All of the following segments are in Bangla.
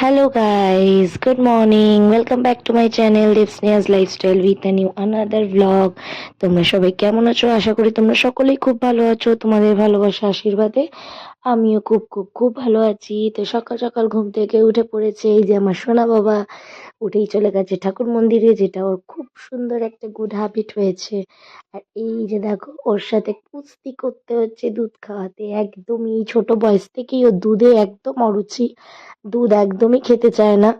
Hello guys, good morning. Welcome back to my channel Dipsnia's Lifestyle with a new another vlog. তোমরা সবাই কেমন আছো? আশা করি তোমরা সকলেই খুব ভালো আছো। তোমাদের ভালোবাসা আশীর্বাদে আমিও খুব খুব খুব ভালো আছি। তো সকাল সকাল ঘুম থেকে উঠে পড়েছে এই যে আমার সোনা বাবা। উঠেই চলে গেছে। ঠাকুর মন্দিরে যেটা ওর খুব সুন্দর একটা গুড হ্যাবিট হয়েছে। আর এই যে দেখো, ওর সাথে কুস্তি করতে হচ্ছে, দুধ খাওয়াতে। একদমই ছোট বয়স থেকেই ও দুধে একদম অরুচি। দুধ একদমই খেতে চায় না।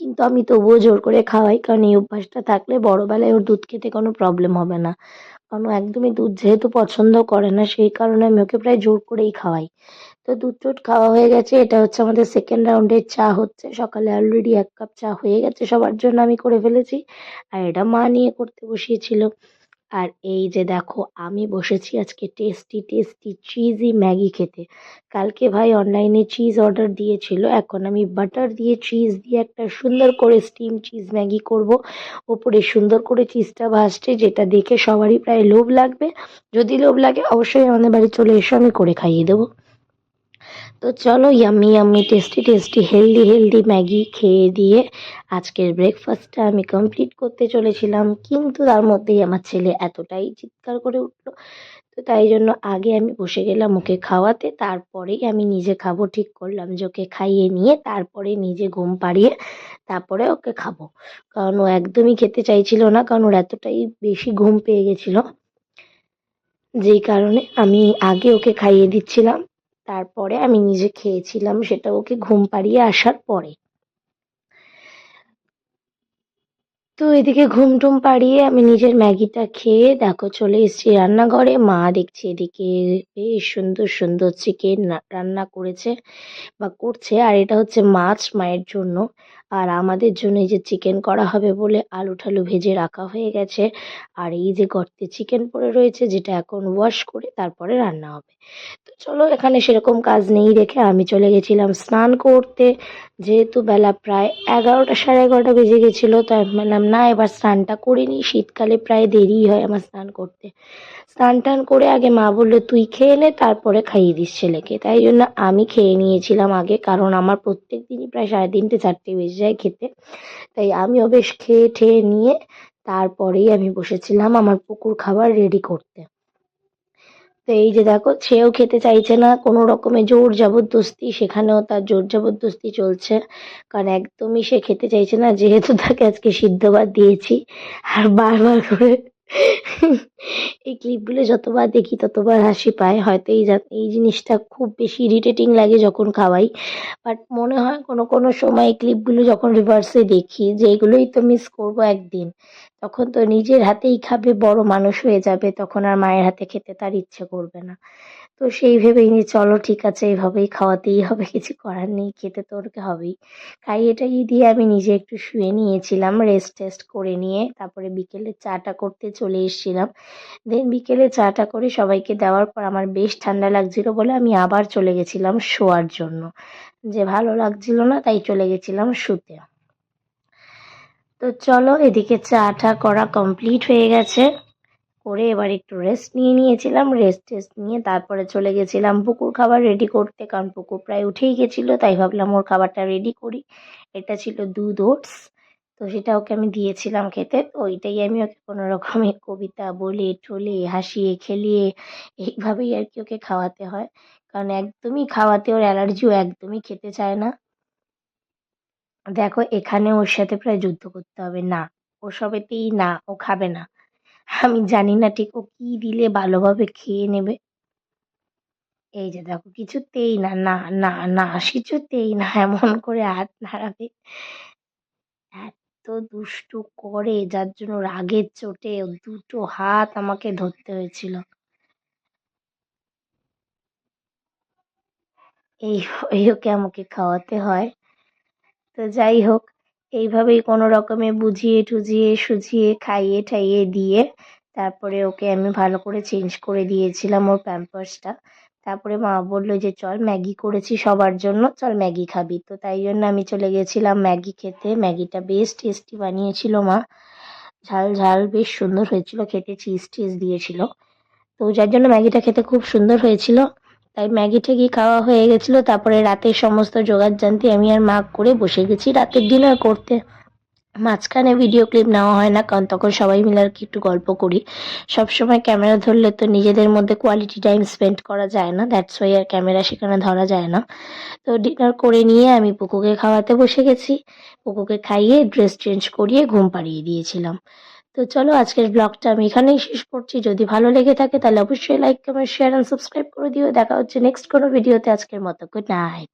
কিন্তু আমি তবুও জোর করে খাওয়াই, কারণ এই অভ্যাসটা থাকলে বড়বেলায় ওর দুধ খেতে কোনো প্রবলেম হবে না। কারণ ও একদমই দুধ যেহেতু পছন্দ করে না, সেই কারণে আমি ওকে প্রায় জোর করেই খাওয়াই। তো দুধ টুধ খাওয়া হয়ে গেছে। এটা হচ্ছে আমাদের সেকেন্ড রাউন্ডের চা হচ্ছে। সকালে অলরেডি এক কাপ চা হয়ে গেছে সবার জন্য আমি করে ফেলেছি। আর এটা মা নিয়ে করতে বসিয়েছিল। আর এই যে দেখো, আমি বসেছি আজকে টেস্টি টেস্টি চিজি ম্যাগি খেতে। কালকে ভাই অনলাইনে চিজ অর্ডার দিয়েছিল। এখন আমি বাটার দিয়ে চিজ দিয়ে একটা সুন্দর করে স্টিম চিজ ম্যাগি করব। ওপরে সুন্দর করে চিজটা ভাসছে যেটা দেখে সবারই প্রায় লোভ লাগবে। যদি লোভ লাগে অবশ্যই আমাদের বাড়ি চলে এসো, আমি করে খাইয়ে দেবো। তো চলো yummy yummy tasty tasty healthy healthy Maggi খেয়ে দিয়ে আজকের ব্রেকফাস্টটা আমি কমপ্লিট করতে চলেছিলাম। কিন্তু তার মধ্যেই আমার ছেলে এতটাই চিৎকার করে উঠল। তো তাই জন্য আগে আমি বসে গেলাম ওকে খাওয়াতে তারপরেই আমি নিজে খাব। ঠিক করলাম যে ওকে খাইয়ে নিয়ে তারপরে নিজে ঘুম পাড়িয়ে তারপরে ওকে খাব। কারণ ও একদমই খেতে চাইছিল না, কারণ ওর এতটাই বেশি ঘুম পেয়ে গেছিল। যেই কারণে আমি আগে ওকে খাইয়ে দিচ্ছিলাম। তারপরে আমি নিজে খেয়েছিলাম সেটা ওকে ঘুম পাড়িয়ে আসার পরে। তো এদিকে ঘুম টুম পাড়িয়ে আমি নিজের ম্যাগিটা খেয়ে দেখো চলে এসেছি রান্নাঘরে। মা দেখছি এদিকে বেশ সুন্দর সুন্দর চিকেন রান্না করেছে বা করছে আর এটা হচ্ছে মাছ মায়ের জন্য। আর আমাদের জন্য এই যে চিকেন করা হবে বলে আলু ঠালু ভেজে রাখা হয়ে গেছে। আর এই যে গর্তে চিকেন পড়ে রয়েছে, যেটা এখন ওয়াশ করে তারপরে রান্না হবে। তো চলো, এখানে সেরকম কাজ নেই রেখে আমি চলে গেছিলাম স্নান করতে। যেহেতু বেলা প্রায় এগারোটা, সাড়ে এগারোটা বেজে গেছিল, তো আমি বললাম, না, এবার স্নানটা করে নিই। শীতকালে প্রায় দেরিই হয় আমার স্নান করতে। স্নান টান করে আগে মা বলল, তুই খেয়ে নে, তারপরে খাইয়ে দিস ছেলেকে। তাই জন্য আমি খেয়ে নিয়েছিলাম আগে, কারণ আমার প্রত্যেক দিনই প্রায় সাড়ে তিনটে, চারটে বেজে যায় খেতে। তাই আমিও বেশ খেয়ে ঠেয়ে নিয়ে তারপরেই আমি বসেছিলাম আমার পুকুর খাবার রেডি করতে। তো এই যে দেখো, সেও খেতে চাইছে না, কোনো রকমের জোর জবরদস্তি, সেখানেও তার জোর জবরদস্তি চলছে। কারণ একদমই সে খেতে চাইছে না, যেহেতু তাকে আজকে সিদ্ধ ভাত দিয়েছি। আর বারবার করে এই ক্লিপগুলো যতবার দেখি, ততবার হাসি পায়। হয়তো এই এই জিনিসটা খুব বেশি ইরিটেটিং লাগে যখন খাওয়াই। বাট মনে হয় কোনো কোনো সময় এই ক্লিপগুলো যখন রিভার্সে দেখি যে এগুলোই তো মিস করব একদিন, তখন তো নিজের হাতেই খাবে, বড় মানুষ হয়ে যাবে, তখন আর মায়ের হাতে খেতে তার ইচ্ছে করবে না। তো সেই ভেবেই নিয়ে চলো ঠিক আছে এইভাবেই খাওয়াতেই হবে, কিছু করার নেই, খেতে তো ওরকে হবেই। খাইয়ে টাইয়ে দিয়ে আমি নিজে একটু শুয়ে নিয়েছিলাম রেস্ট টেস্ট করে নিয়ে, তারপরে বিকেলে চাটা করতে চলে এসেছিলাম। দেন বিকেলে চাটা করে সবাইকে দেওয়ার পর আমার বেশ ঠান্ডা লাগছিল বলে আমি আবার চলে গেছিলাম শোয়ার জন্য। যে, ভালো লাগছিল না, তাই চলে গেছিলাম শুতে। তো চলো, এদিকে চাটা করা কমপ্লিট হয়ে গেছে। করে এবার একটু রেস্ট নিয়ে নিয়েছিলাম। রেস্ট টেস্ট নিয়ে তারপরে চলে গেছিলাম পুকুর খাবার রেডি করতে। কারণ পুকুর প্রায় উঠেই গেছিল, তাই ভাবলাম ওর খাবারটা রেডি করি। এটা ছিল দুধ ওটস। তো সেটা ওকে আমি দিয়েছিলাম খেতে। তো ওইটাই আমি ওকে কোনো রকমের কবিতা বলে টলে হাসিয়ে, খেলিয়ে এইভাবেই আর কি ওকে খাওয়াতে হয়। কারণ একদমই খাওয়াতে ওর অ্যালার্জিও একদমই খেতে চায় না। দেখো এখানে ওর সাথে প্রায় যুদ্ধ করতে হবে। না, ও সবেতেই না, ও খাবে না। আমি জানি না ঠিক ও কি দিলে ভালোভাবে খেয়ে নেবে। এই যে দেখো, কিছুতেই না না না না, কিছুতেই না এমন করে হাত নাড়াবে। এত দুষ্টু করে, যার জন্য রাগের চোটে দুটো হাত আমাকে ধরতে হয়েছিল। এই ওকে আমাকে খাওয়াতে হয়। তো যাই হোক এইভাবেই কোনো রকমে বুঝিয়ে টুঝিয়ে, সুঝিয়ে, খাইয়ে ঠাইয়ে দিয়ে তারপরে ওকে আমি ভালো করে চেঞ্জ করে দিয়েছিলাম ওর প্যাম্পার্সটা তারপরে মা বলল যে, চল ম্যাগি করেছি সবার জন্য, চল ম্যাগি খাবি। তো তাই জন্য আমি চলে গেছিলাম ম্যাগি খেতে। ম্যাগিটা বেশ টেস্টি বানিয়েছিল মা। ঝাল ঝাল বেশ সুন্দর হয়েছিল, খেতে চিজ টিজ দিয়েছিল। তো যার জন্য ম্যাগিটা খেতে খুব সুন্দর হয়েছিল। তাই ম্যাগি ঠ্যাগি খাওয়া হয়ে গেছিল, তারপরে রাতের সমস্ত জোগাড় জানতি আমি আর মা করে বসে গেছি রাতের ডিনার করতে। মাঝখানে ভিডিও ক্লিপ নেওয়া হয় না, কারণ তখন সবাই মিলে আর কি একটু গল্প করি। সবসময় ক্যামেরা ধরলে তো নিজেদের মধ্যে কোয়ালিটি টাইম স্পেন্ড করা যায় না দ্যাটস ওয়াই আর ক্যামেরা সেখানে ধরা যায় না। তো ডিনার করে নিয়ে আমি পুকুকে খাওয়াতে বসে গেছি। পুকুকে খাইয়ে ড্রেস চেঞ্জ করিয়ে ঘুম পাড়িয়ে দিয়েছিলাম। তো চলো আজকের ব্লগটা আমি এখানেই শেষ করছি। যদি ভালো লেগে থাকে তাহলে অবশ্যই like comment share and subscribe করে দিও। দেখা হচ্ছে নেক্সট কোনো ভিডিওতে আজকের মতো গুড নাইট